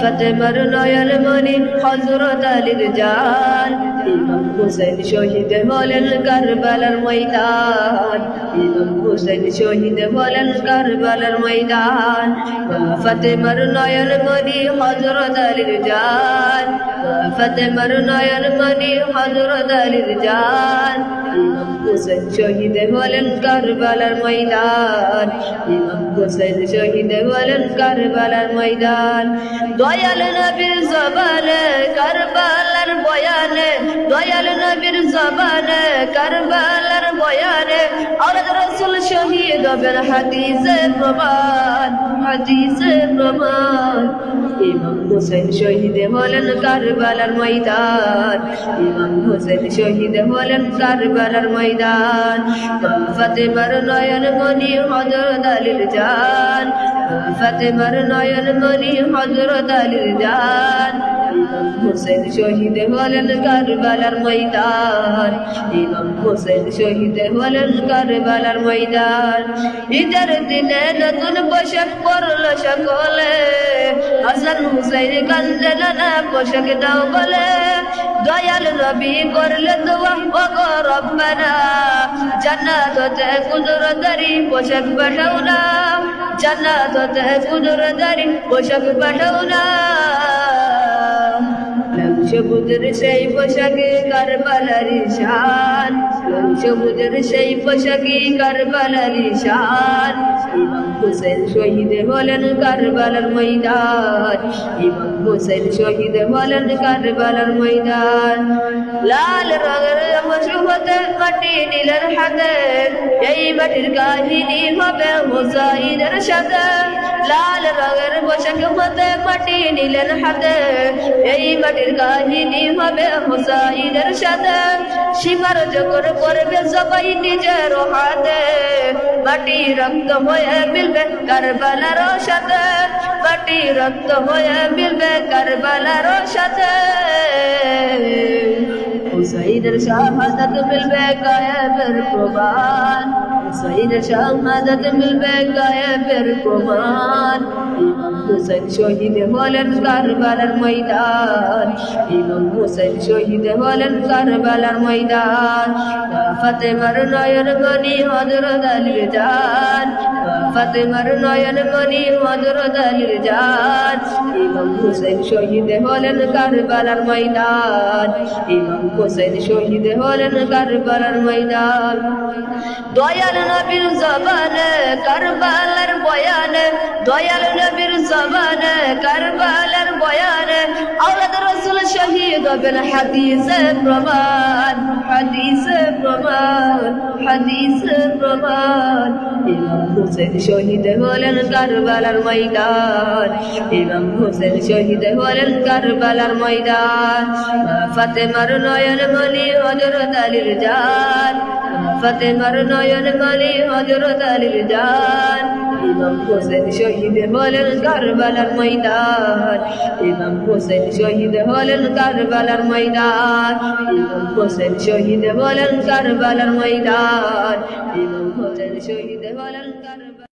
ফাতেমার নয়ন মনি হজরত আলীর জান। ইমাম হুসেন শহীদ হলেন কারবালার ময়দান। ইমাম হুসেন শহীদ হলেন কারবালার ময়দান। ফাতেমার নয়ন মনি হজরত আলীর জান। ফাতেমার নয়ন মনি হজরত আলীর জান। ইমাম হুসেন শহীদ হলেন কারবালার ময়দান ইমাম হুসেন শহীদ হলেন কারবালার ময়দান দয়াল নবীর জবানে কারবালার বয়ানে দয়াল নবীর জবানে কারবালার বয়ানে আওলাদ রাসূল শহীদ হবেন হাদিসে প্রমাণ হাদিসে প্রমাণ। ইমাম হুসেন শহীদ হলেন কারবালার ময়দান। ইমাম হুসেন শহীদ হলেন কারবালার ময়দান। ফাতেমার নয়ন মনি হযরত আলীর জান। ফাতেমার নয়ন মনি হযরত আলীর জান। হলেন কারবালার ময়দান। ইমাম হুসেন শহীদ হলেন কারবালার ময়দান। ঈদের দিনে নতুন পোশাক পরল সকলে। হাসান হুসাইন কান্দে নানা পোশাক দাও বলে। দয়াল নবী করলে দোয়া ও গো রব্বানা। জান্নাত হতে কুদরতারি পোশাক পাঠাও না। জান্নাত হতে কুদরতারি পোশাক পাঠাও না। সবুজের সেই পোশাকে কারবালারি শান সবুজের সেই পোশাকে কারবালারি শান ইমাম হুসেন শহীদ হলেন কারবালার ময়দান। ইমাম হুসেন শহীদ হলেন কারবালার ময়দান। লাল রঙের মশুহতে মাটি নীলের হাতে এই মাটির কাহিনী হবে হুসাইনের সাথে। লাল রঙের পোশাক মতে মাটি নীলের হাতে এই মাটির কাহিনী হবে হুসাইনের সাথে। সীমার যখন করবে সবাই নিজের হাতে। মাটি রক্ত হয়ে মিলবে কারবালার সাথে। মাটি রক্ত হয়ে মিলবে কারবালার সাথে। হুসাইনের শাহাদাত মিলবে গায়েবের প্রমাণ। হুসাইনের শাহাদাত মিলবে গায়েবের প্রমাণ। ইমাম হুসেন শহীদ হলেন কারবালার ময়দান। ইমাম হুসেন শহীদ হলেন কারবালার ময়দান। ফাতেমার নয়ন মনি হযরত আলীর জান ফাতেমার নয়ন মনি হযরত আলীর জান ইমাম হুসেন শহীদ হলেন কারবালার ময়দান। ইমাম হুসেন শহীদ হলেন কারবালার ময়দান। দয়াল নবীর জবানে কারবালার বয়ানে, দয়াল নবীর জবানে কারবালার বয়ানে হবেন হাদিসে প্রমাণ হাদিসে প্রমাণ হাদিসে প্রমাণ। ইমাম হোসেন শহীদ হলেন কারবালার ময়দান। ইমাম হুসেন শহীদ হলেন কারবালার ময়দান। ফাতেমার নয়ন মনি হজরত আলীর জান ফাতেমার নয়ন মানে হযরত আলীর জান। ইমাম হোসেন শহীদ হলেন কারবালার ময়দান। ইমাম হোসেন শহীদ হলেন কারবালার ময়দান। ইমাম হোসেন শহীদ হলেন কারবালার ময়দান। ইমাম হোসেন শহীদ হলেন কারবালার